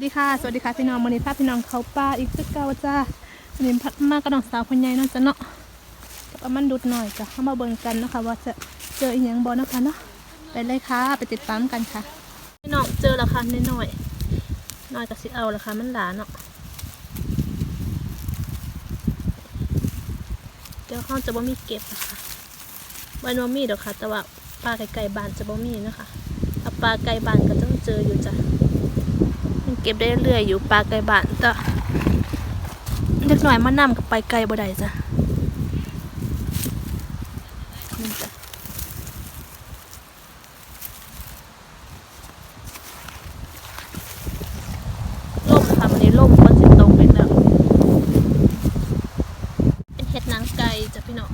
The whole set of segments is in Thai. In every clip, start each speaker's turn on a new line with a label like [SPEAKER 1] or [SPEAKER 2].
[SPEAKER 1] สวัสดีค่ะ สวัสดีค่ะพี่น้องวันนี้พาพี่น้องเขาป่าอีกสักเก้าจ้าวันนี้พัดมากกับน้องสาวคนใหญ่เนาะจ้ะเนาะเอามันดุดหน่อยจ้ะเข้ามาเบิ่งกันนะคะว่าจะเจออีหยังบ่เนะคะเนาะไปเลยค่ะ ไปติดตามกันค่ะพี่น้องเจอแล้วค่ะน้อยๆน้อยกับสิเอาแล้วค่ะมันหลานเนาะเดี๋ยวเขาจะบ่มีเก็บนะคะวันบ่มีดอกค่ะ แต่ว่าปลาไก่บานจะบ่มีนะคะถ้าปลาไก่บานก็ต้องเจออยู่จ้ะ มันเก็บได้เรื่อยอยู่ปลาไก่บ้านแต่เล็กหน่อยมานำกับไปไกลบ่ได้จ้ะลมค่ะมันนี้ล่มฝนสิตกไปแล้วเป็นเห็ดนางไก่จ้ะพี่น้อง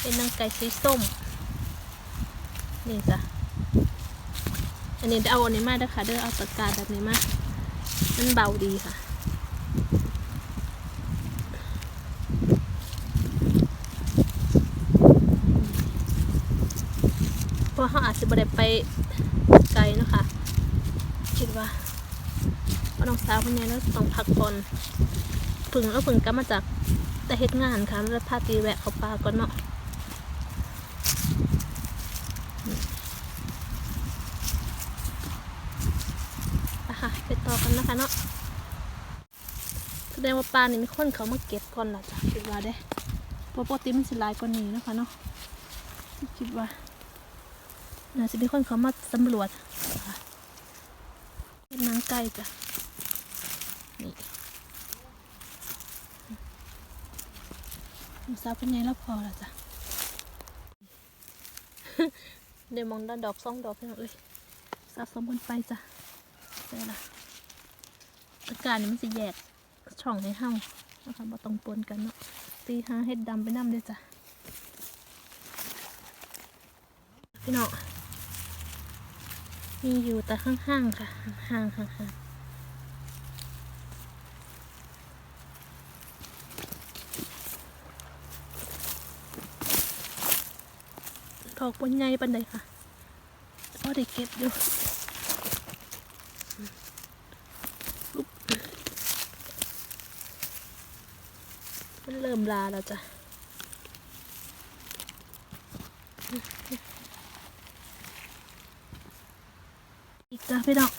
[SPEAKER 1] เป็นนางไก่สีส้ม นี่จ้ะ อั นี้เอาอันนี้มาเด้อค่ะเด้อเอาตะกร้ารแบบนี้มามันเบาดีค่ะเพราะเขาอาจจะบ่ได้ไปไกลนะคะคิดว่าว่าน้องสาวคนนี้แล้วต้องพักผ่อนผึ่งแล้วผึ่งกลับมาจากแต่เฮ็ดงานค่ะแล้วพาตีแวะเขาปลาก่อนเนาะ คะไปต่อกันนะคะเนาะแสดงว่าปลานี่มีคนเขามาเก็บก่อนละจ้ะคิดว่าได้พราะปกติมันสิลายกว่านี้นะคะเนาะคิดว่าน่าจะมีคนเขามาสำรวจค่ะเป็นนางไก่จ้ะนี่หนูสาเป็นไงแล้วพอละจ้ะเดี๋ยวมองด้านดอกสองดอกเพียงเอ้ยสะสมกันไปจ้ะ เจอละอากาศนี่มันจะแยกช่องให้เฮานะคะบ่ต้องปนกันเนาะตีหาเห็ดดำไปน้ำด้วยจ้ะพี่น้องมีอยู่แต่ข้างๆค่ะห่างๆห่างๆดอกบนใหญ่ปันใดค่ะก็ได้เก็บอยู่ มันเริ่มลาแล้วจ้ะอีกจ้ะพี่ดอก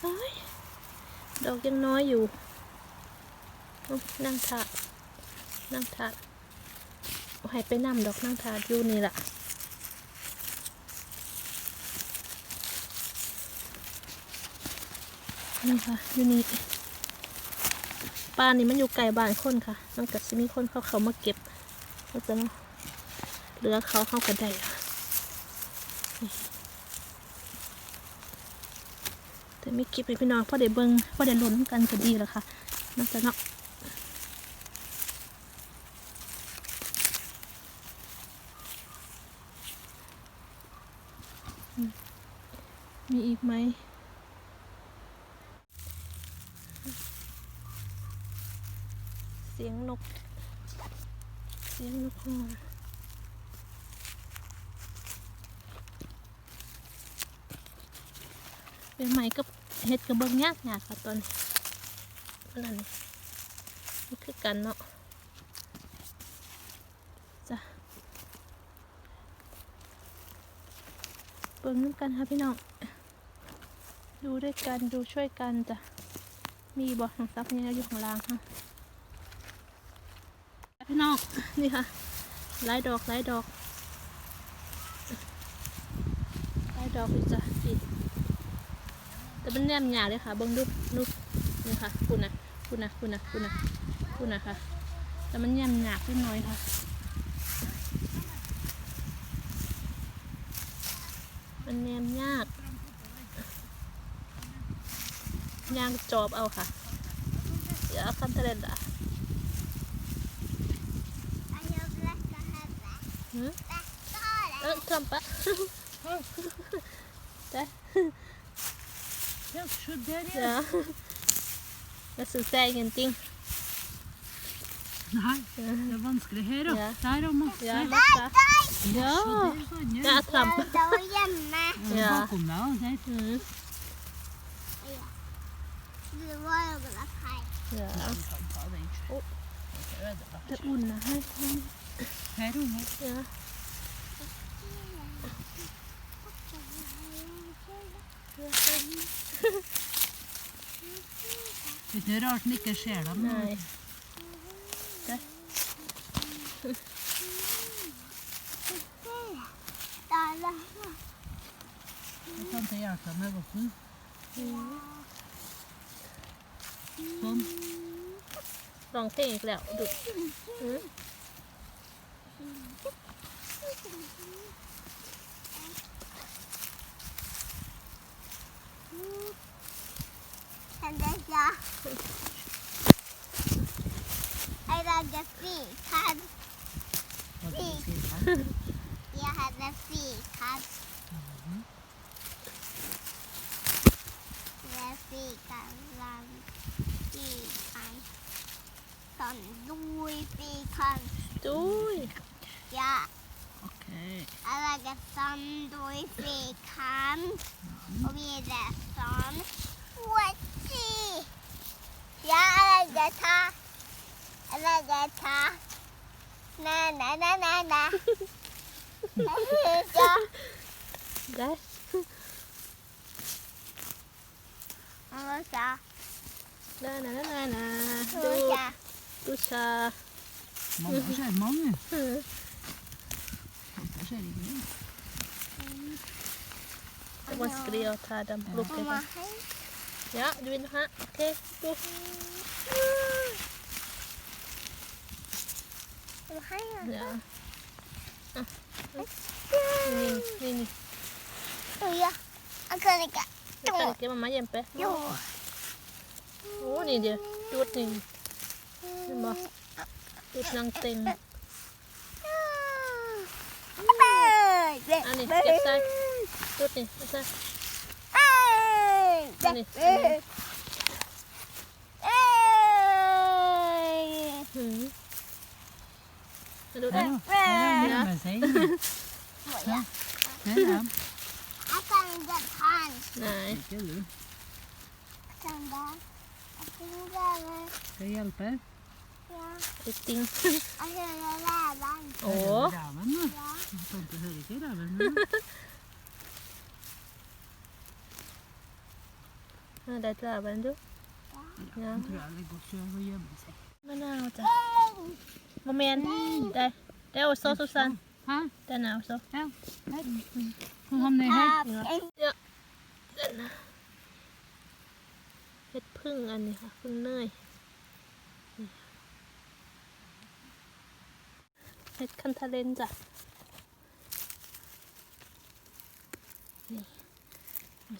[SPEAKER 1] โอ้ยดอกยังน้อยอยู่ นั่งถาดนั่งถาดเอาให้ไปนำดอกนั่งถาดอยู่นี่แหละนี่ค่ะอยู่นี่ ปลานี่มันอยู่ไกลบ้านคนค่ะมันก็จะมีคนเขาเขามาเก็บก็จะเนาะเหลือเขาเข้ากันได้ค่ะแต่ไม่เก็บให้พี่น้องเพราะเดี๋ยวเบิ้งเพราะเดี๋ยวลุ้นกันก็ดีแล้วค่ะน่าจะเนาะมีอีกไหม เสียงนก เสียงนกฮอเป็นไหมกับเฮ็ดกับเบิ้งยากยากค่ะตอนนี้นั่นนี่นี่คือกันเนาะจ้ะเบิ้งน้ำกันค่ะพี่น้อง ดูด้วยกันดูช่วยกันจ้ะมีบ่ของซับเนี่ยอยู่ข้างล่างค่ะ พี่น้องนี่ค่ะไล่ดอกไล่ดอกไล่ดอกเลยจ้ะพี่แต่มันแนมหยาเลยค่ะเบิ้งดูดูนี่ค่ะคุณนะคุณนะคุณนะคุณนะคุณนะค่ะ แต่มันแนมหยาขึ้นน้อยค่ะมันแนมยากยางจอบเอาค่ะเดี๋ยวเอาคันเทเลนอะ หืม เออทำปะ Där.
[SPEAKER 2] Ja, så där är
[SPEAKER 1] Ja. Jag skulle säga ingenting.
[SPEAKER 2] Nei, det er vanskelig her, da.
[SPEAKER 1] Ja.
[SPEAKER 2] Der og masse.
[SPEAKER 1] Ja, borta. Ja.
[SPEAKER 2] Så der kan jeg.
[SPEAKER 1] Ja, tramp.
[SPEAKER 3] Det var hjemme.
[SPEAKER 1] Ja.
[SPEAKER 2] Bakom deg, og der.
[SPEAKER 1] Mm.
[SPEAKER 3] Det var jo bare feil.
[SPEAKER 1] เดี๋ยว
[SPEAKER 2] Ja, vi kan ta den.
[SPEAKER 1] Å.
[SPEAKER 2] Ikke ødelegg.
[SPEAKER 1] จะอุ่นนะให้ให้
[SPEAKER 2] Her, unger.
[SPEAKER 1] เดี๋ยว
[SPEAKER 2] Det er ikke rart den ikke ser dem. nå.
[SPEAKER 1] Nei. Det.
[SPEAKER 2] Jeg kan til hjelpe deg med votten. Sånn.
[SPEAKER 1] ลองเพ ลงอีกแล้วดูอืม
[SPEAKER 3] And then, ja. I lagde fikad.
[SPEAKER 2] Hva er det du sier her?
[SPEAKER 3] Jeg hadde fikad. Det er fikad. Fikad. Alakasam doyfe kam obedasam wachi. Ya alagata. ta, Na na na na na. Gas. Alagata. Na na na na na. Du sa. Móng, cái móng này. Ja.
[SPEAKER 1] Der.
[SPEAKER 3] Og så,
[SPEAKER 1] Na, na, na, na, na.
[SPEAKER 3] og
[SPEAKER 1] Du,
[SPEAKER 3] så.
[SPEAKER 1] du sa
[SPEAKER 2] Mamma ser mange.
[SPEAKER 1] Mm.
[SPEAKER 2] Pappa ser ikke noe.
[SPEAKER 1] Det er vanskelig å ta dem lukket.
[SPEAKER 3] Mamma, hei.
[SPEAKER 1] Ja, du vil ha? Ok, gå.
[SPEAKER 3] Mamma, hei.
[SPEAKER 1] Ja. Ah. Ni, ni, ni.
[SPEAKER 3] Å, ja. Jeg kan ikke.
[SPEAKER 1] Du kan ikke mamma hjelpe.
[SPEAKER 3] Jo.
[SPEAKER 1] Å, ni dia. Dut ni. Mamma. Dut ng ting. Ani, skip side. Dut ni. Asa. Ani, ani. Hmm. Dut
[SPEAKER 2] Her,
[SPEAKER 1] der.
[SPEAKER 2] da. Her er nærmer seg. Ja. Her er de.
[SPEAKER 3] Jeg kan ikke ta den.
[SPEAKER 1] Nei.
[SPEAKER 2] Ikke du.
[SPEAKER 3] Jeg kan det. Jeg kan gjøre
[SPEAKER 2] Skal jeg hjelpe?
[SPEAKER 3] Ja.
[SPEAKER 1] Rikting.
[SPEAKER 3] Jeg kan gjøre den.
[SPEAKER 1] Å.
[SPEAKER 2] Hører du Reven, da.
[SPEAKER 3] Ja.
[SPEAKER 2] Tante hører ikke reven. nå.
[SPEAKER 1] Ah, det er draven, du. Ja.
[SPEAKER 2] Jeg tror jeg ligger og sover og gjemmer seg.
[SPEAKER 1] Manaw ta. Moment. Der. Det er også Susan.
[SPEAKER 2] Hæ?
[SPEAKER 1] Den er også.
[SPEAKER 2] Ja. Her. Hun havner her.
[SPEAKER 1] Ja. Den er. เห็ดพึ่งอันนี้ค่ะพึ่งเนยนี่เห็ดคันทาเลนจ้ะนี่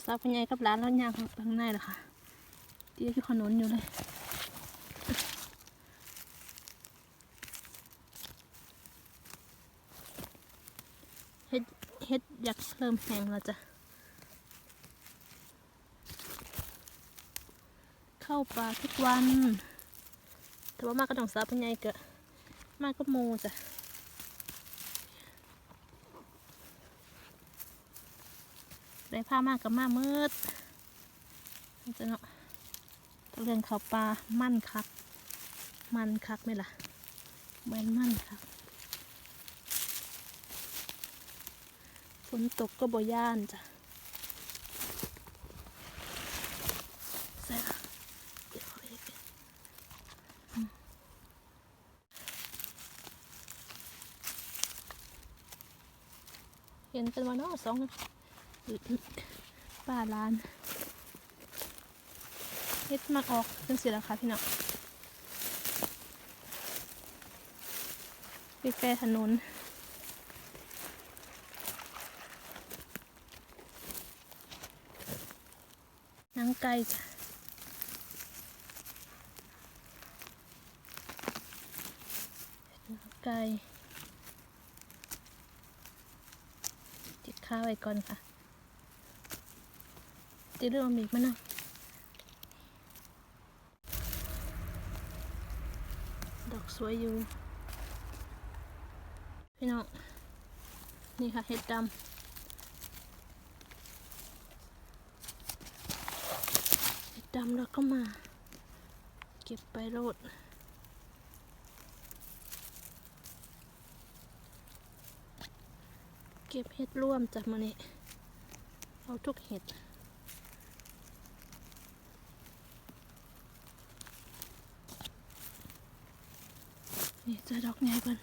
[SPEAKER 1] สาวพญายกับร้านแล้วยางเข้าไปข้างในแล้วค่ะเตี้ยอยู่ขนุนอยู่เลยเฮ็ดเฮ็ดอยากเริ่มแห้งแล้วจ้ะ เข้าป่าทุกวัน แต่ว่ามากก็ต้องสาวเป็นไงเกะมากก็โมจ้ะ ได้ผ้ามากกับมามืดจะเนาะเรื่องเขาปลามั่นคัก มันคักไหมล่ะเหมือนมั่นคักฝนตกก็บ่ย่านจ้ะใส่ละเดี๋ยวเอาอีกอืมเห็นกันนาะสอง ป้าลานเฮ็ดมาออกจังสิแล้วค่ะพี่น้องไปแฟถนนนังไก่จ้ะไก่ติดข้าวไว้ก่อนค่ะ ติดเรื่อมีกมันนะดอกสวยอยู่ พี่น้อง นี่ค่ะเห็ดดำดดำแล้วก็มา เก็บไปโรดเก็บเห็ดร่วมจากมาเนี่เอาทุกเห็ด นี่เจอดอกใหญ่ก่น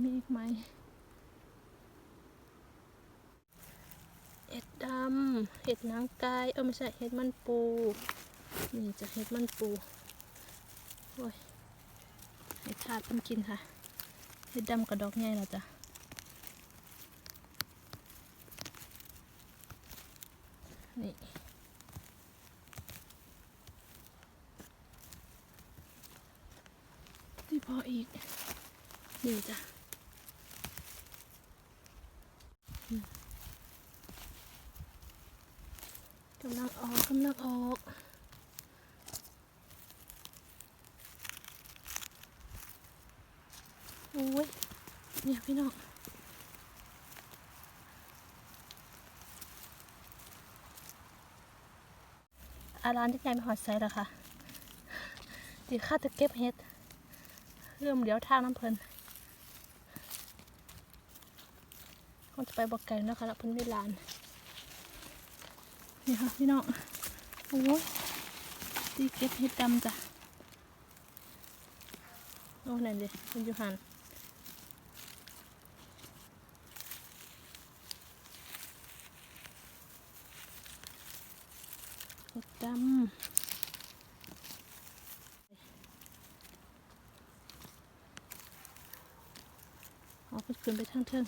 [SPEAKER 1] มีอีกไหม เห็ดดำ เห็ดนางกาย เออไม่ใช่เห็ดมันปู นี่จะเห็ดมันปู โอ้ยให้ทาดมันกินค่ะ เห็ดดำกับดอกใหญ่แล้วจ้ะนี่ ที่พออีก นี่จ้ะกำลังออกกำลังออกโอ้ยเนี่ยพี่น้องอาร้านที่ยายไปหอดไซด์แล้วค่ะดีข้าจะเก็บเห็ด เริ่มเลี้ยวทางน้ำเพลินก็จะไปบอกไก่นะคะแล้วเพิ่นไม่ลาน นี่ค่ะพี่น้อง โอ้ยตีเก็บเห็ดดำจ้ะ โอ้นั่นดิคุณยูหันเห็ดดำ เอาไป ขึ้นไปทางเทิง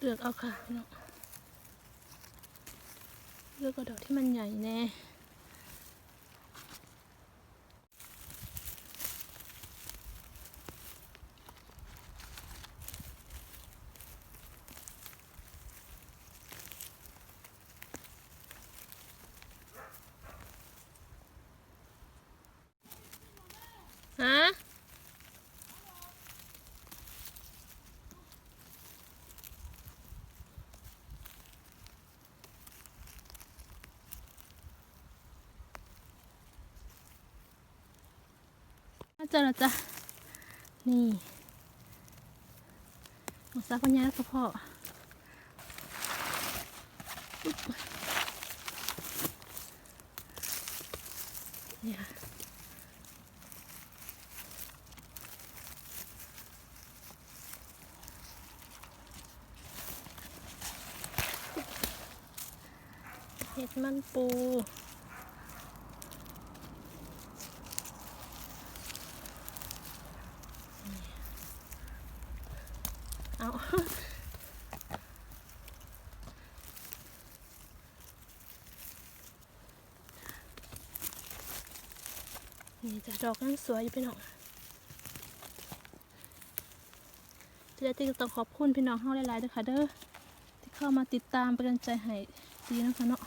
[SPEAKER 1] เลือกเอาค่ะเลือกเอาดอกที่มันใหญ่แน่ เจอแล้วจ้ะ นี่ของซาปัญญาแล้วก็พ่ออุ๊บนี่ค่ะเห็ดมันปู เอานี่จะดอกนั่งสวยอยู่พี่น้องที่ได้ที่ต้องขอบคุณพี่น้องเฮาหลายๆด้วยค่ะเด้อที่เข้ามาติดตามเป็นกำลังใจให้ดีนะคะเนาะ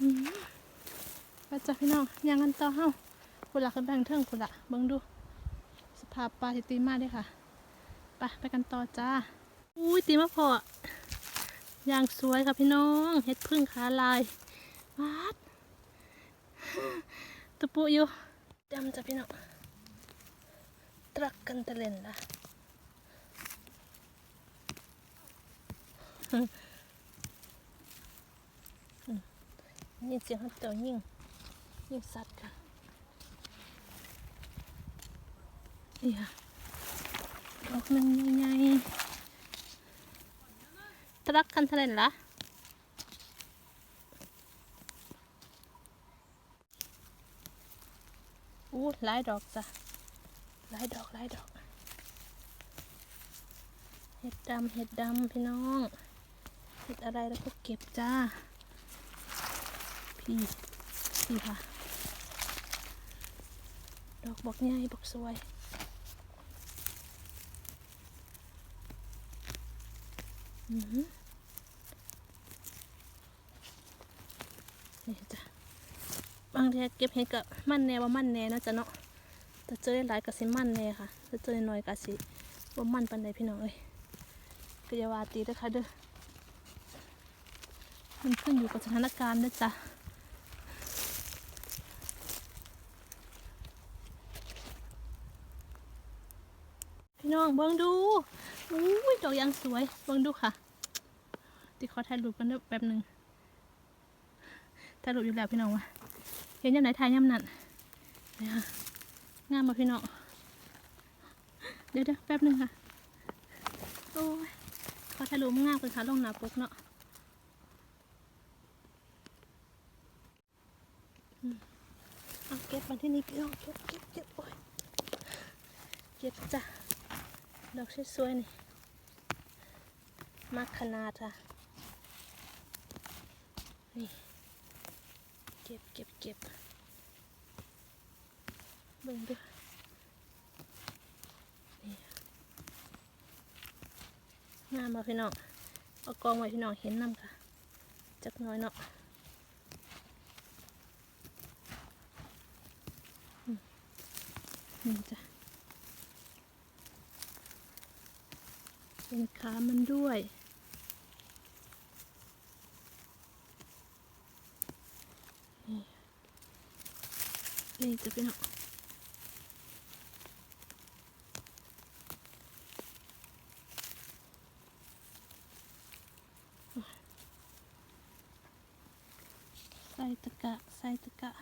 [SPEAKER 1] มไปจ้ะพี่น้องย่างกันต่อเฮาคุณละขึ้นไปทางเทิงคุณละเบิ่งดู สภาปลาที่ตีมาเด้วยค่ะไปไปกันต่อจ้าอุ้ยตีมาพอย่างสวยค่ะพี่น้องเห็ดพึ่งขาลายวัดตะปุอยู่ดำจ้ะพี่น้องตรักกันตะเล่นละนี่เสียงฮัตเตอร์ยิ่งยิ่งสัตว์ค่ะ นี่ค่ะดอกหนึ่งใหญ่ๆตรักกันเท่าไหร่ละอู้หลายดอกจ้ะหลายดอกหลายดอก เห็ดดำเห็ดดำพี่น้อง เห็ดอะไรแล้วก็เก็บจ้า พี่พี่ค่ะ ดอกบอกง่ายบอกสวย อื้อหือ นี่จ้ะบางทีเก็บเห็ดกับมันแน่ว่ามันแน่นะจ้ะเนาะแต่เจอหลายกับสิมันแน่ค่ะแต่เจอน้อยกับสิว่ามันปันใดพี่น้องเอ้ยก็อย่าว่าตีเด้อค่ะเด้อมันขึ้นอยู่กับสถานการณ์เด้อจ้ะพี่น้องเบิ่งดู อุ้ยดอกยางสวยเบิ่งดูค่ะติขอถ่ายรูปกันเด้อแป๊บหนึ่งถ่ายรูปอยู่แล้วพี่น้องวะเห็นยังไหนถ่ายย่ำนั่นนี่ค่ะงามมาพี่น้องเดี๋ยวเดี๋ยวแป๊บหนึ่งค่ะโอ้ยขอถ่ายรูปงามกันค่ะลงหน้าปกเนาะเอาเก็บมาที่นี่พี่น้องเก็บเก็บเก็บโอ้ยเก็บจ้ะ ดอกสวยๆนี่มากขนาดอะ นี่ เก็บเก็บเก็บเบิ่งดูนี่งามมาพี่น้อง เอากองไว้พี่น้องเห็นน้ำค่ะ จักน้อยเนาะอืมนี่จ้ะ เป็นขามันด้วย นี่นี่จะเป็นเนาะใส่ตะกะ ใส่ตะกะ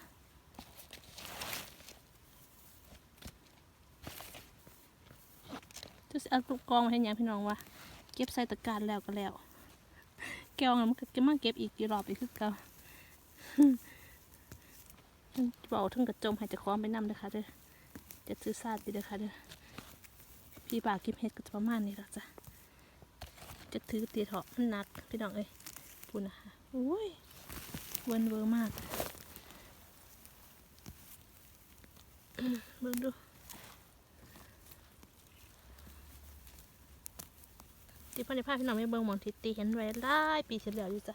[SPEAKER 1] จะเอาลูกกองมาให้ยังพี่น้องวะเก็บใส่ตะกร้ารแล้วก็แล้ว แก้วมันก็มาเก็บอีกกี่รอบอีกคือเก่าเบาถึงกระจมให้เจะคล้าของไปนำเลยค่ะเด้อจะซื้อซาดดีเด้อค่ะเด้อพี่บ่าก็บเห็ดก็จะประมาณนี้และจ้ะจะถือตีเถาะมันหนักพี่น้องเอ้ยพูดนะคะโอ้ยเวิร์นเวอร์มากเบิ่งดู ที่พ่อในภาพพี่น้องไม่เบิ่งมองทิตีเห็นไว้หลายปีเฉลียวอยู่จ้ะ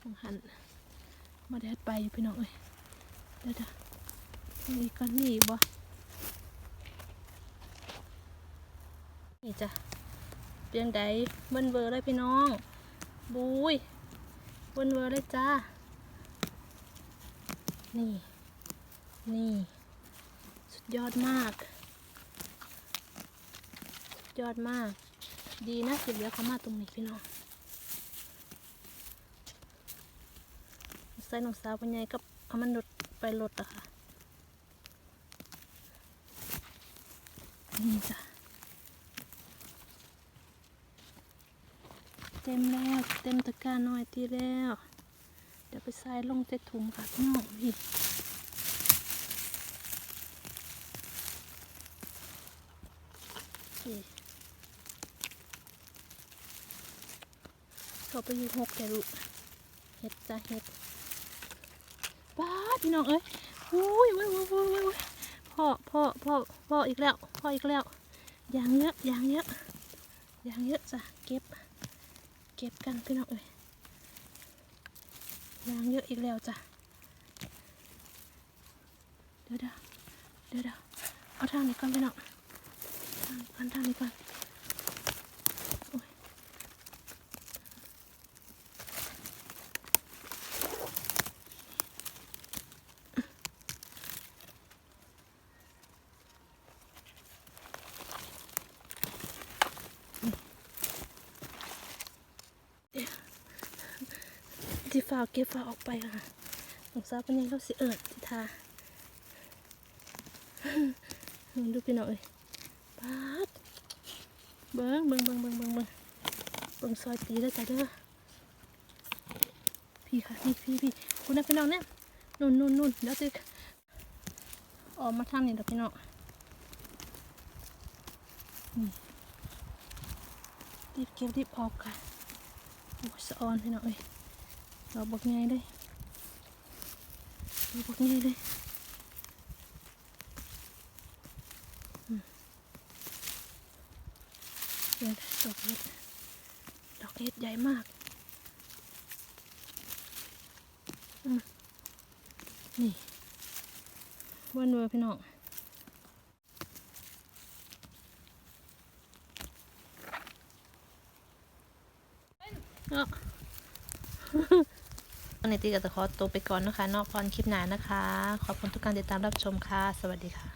[SPEAKER 1] มองหันมาได้ไปอยู่พี่น้องเอ้ยเดี๋ยวเดี๋ยวนี่ก้อนนี่อีกบ่นี่จ้ะเพียงใดเบิ้นเบอร์เลยพี่น้องบุยเบิ้นเบอร์เลยจ้า นี่ นี่ สุดยอดมาก สุดยอดมาก ดีนะสิเหลือเขามาตรงนี้พี่น้องใส่หน้องสาวเป็นไงก็เอามันรถไปรถอะค่ะ นี่จ้ะ เต็มแล้วเต็มตะกร้าน้อยตีแล้ว เดี๋ยวไปใส่ลงใส่ถุงค่ะพี่น้องพี่นี่ เขาไปอยู่หกแต่ลูกเห็ดจ้ะเห็ดป้าดพี่น้องเอ้ยอุ้ยอุ้ยอุ้ยอุ้ยอุ้ยอุ้ยพ่อพ่อพ่อพ่ออีกแล้วพ่ออีกแล้วยางเยอะยางเยอะยางเยอะจ้ะเก็บ เก็บกันพี่น้องเอ้ยยางเยอะอีกแล้วจ้ะเดี๋ยวเดี๋ยวเดี๋ยวเดี๋ยวเอาทางนี้ก่อนพี่น้องทางนี้ก่อนทางนี้ก่อน ที่ ฝาเก็บฝาออกไปค่ะหลงสาวเป็นยังเราสิเอิดทิทาเบิ่งดูพี่น้องเอ้ยปาดเบิ้งเบิ้งเบิ้งเบิ้งเบิ้งเบิ้งเบิ้งซอยตีแล้วจ้ะเด้อพี่ค่ะพี่พี่พี่คุณนะพี่น้องเนี่ยนุ่นนุ่นนุ่นเดี๋ยวจะออกมาทางนี้เด้อพี่น้องรีบเก็บรีบออกค่ะโอ้ยสะออนพี่น้องเอ้ย เราบอกไงเลยเราบอกไงเลยเดี๋ยวดอกเล็ดดอกเห็ดใหญ่มากอืมนี่เวันเวอร์พี่น้องเนาะ วันนี้ตีก็จะขอตัวไปก่อนนะคะนอกพรอนคลิปหน้านะคะ ขอบคุณทุกการติดตามรับชมค่ะ สวัสดีค่ะ